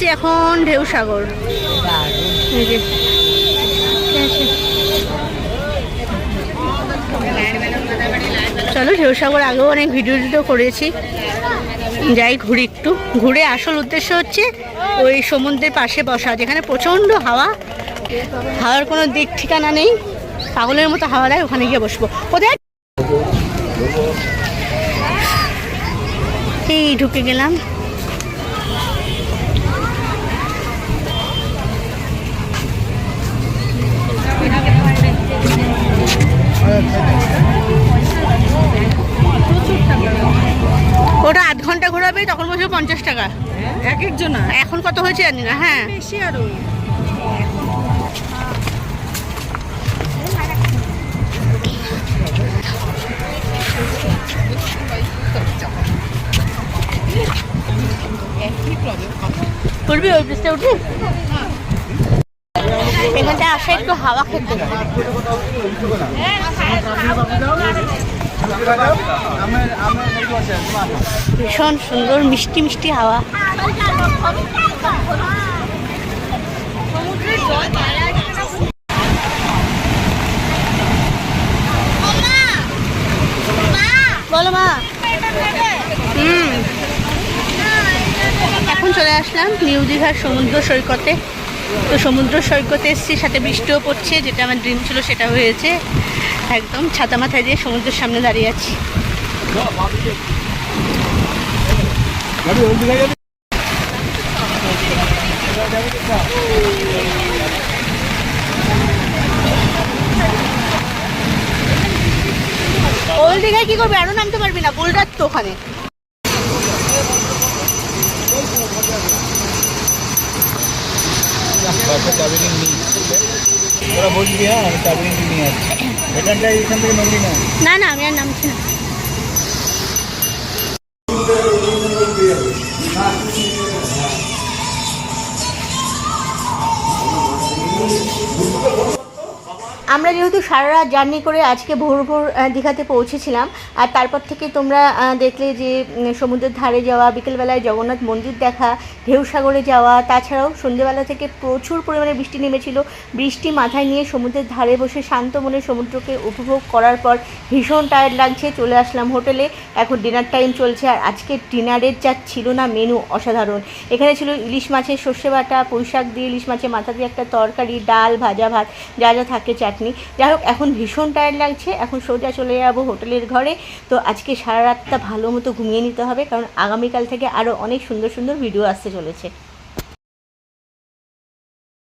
এসছি এখন ঢেউ সাগর। চলো ঢেউ সাগর আগেও অনেক ভিডিও টিডিও করেছি। যাই ঘুরি একটু। ঘুরে আসল উদ্দেশ্য হচ্ছে ওই সমুদ্রের পাশে বসা, যেখানে প্রচণ্ড হাওয়া। হাওয়ার কোনো দিক ঠিকানা নেই। পাগলের মতো হাওয়া দেয়, ওখানে গিয়ে বসবো। কোথায়? এই ঢুকে গেলাম। ঘোরাবে তখন বসে পঞ্চাশ টাকা। এক একজন এখন কত হয়েছে জানি না হ্যাঁ। বেশি আরও উঠবি ওই ব্রিজটা উঠবি এখানটা আসা একটু হাওয়া খেতে। ভীষণ সুন্দর, মিষ্টি মিষ্টি হাওয়া। বলো মা। এখন চলে আসলাম নিউ দীঘার সমুদ্র সৈকতে। তো সমুদ্র সৈকতে এসেছি, সাথে বৃষ্টিও পড়ছে, যেটা আমার ড্রিম ছিল সেটা হয়েছে। একদম ছাতা মাথায় দিয়ে সমুদ্রের সামনে দাঁড়িয়ে আছি। কি করবি? আরও নামতে পারবি না বুলরাত তো ওখানে। হ্যাঁ নিয়ে আসছি। না না আমি আর নামছি না। আমরা যেহেতু সারা রাত জার্নি করে আজকে ভোর ভোর দীঘাতে পৌঁছেছিলাম, আর তারপর থেকে তোমরা দেখলে যে সমুদ্রের ধারে যাওয়া, বিকেলবেলায় জগন্নাথ মন্দির দেখা ঢেউ সাগরে যাওয়া, তাছাড়াও সন্ধ্যেবেলা থেকে প্রচুর পরিমাণে বৃষ্টি নেমেছিল। বৃষ্টি মাথায় নিয়ে সমুদ্রের ধারে বসে শান্ত মনে সমুদ্রকে উপভোগ করার পর ভীষণ টায়ার্ড লাগছে, চলে আসলাম হোটেলে। এখন ডিনার টাইম চলছে, আর আজকে ডিনারের যা ছিল না মেনু অসাধারণ। এখানে ছিল ইলিশ মাছের সর্ষে বাটা পুঁই শাক দিয়ে ইলিশ মাছের মাথা দিয়ে একটা তরকারি, ডাল, ভাজা ভাত, যা যা থাকে চাটনি যাই হোক এখন ভীষণ টায়ার্ড লাগছে। এখন সোজা চলে যাব হোটেলের ঘরে। তো আজকে সারা রাতটা ভালো মতো ঘুমিয়ে নিতে হবে, কারণ আগামীকাল থেকে আরও অনেক সুন্দর সুন্দর ভিডিও আসতে চলেছে।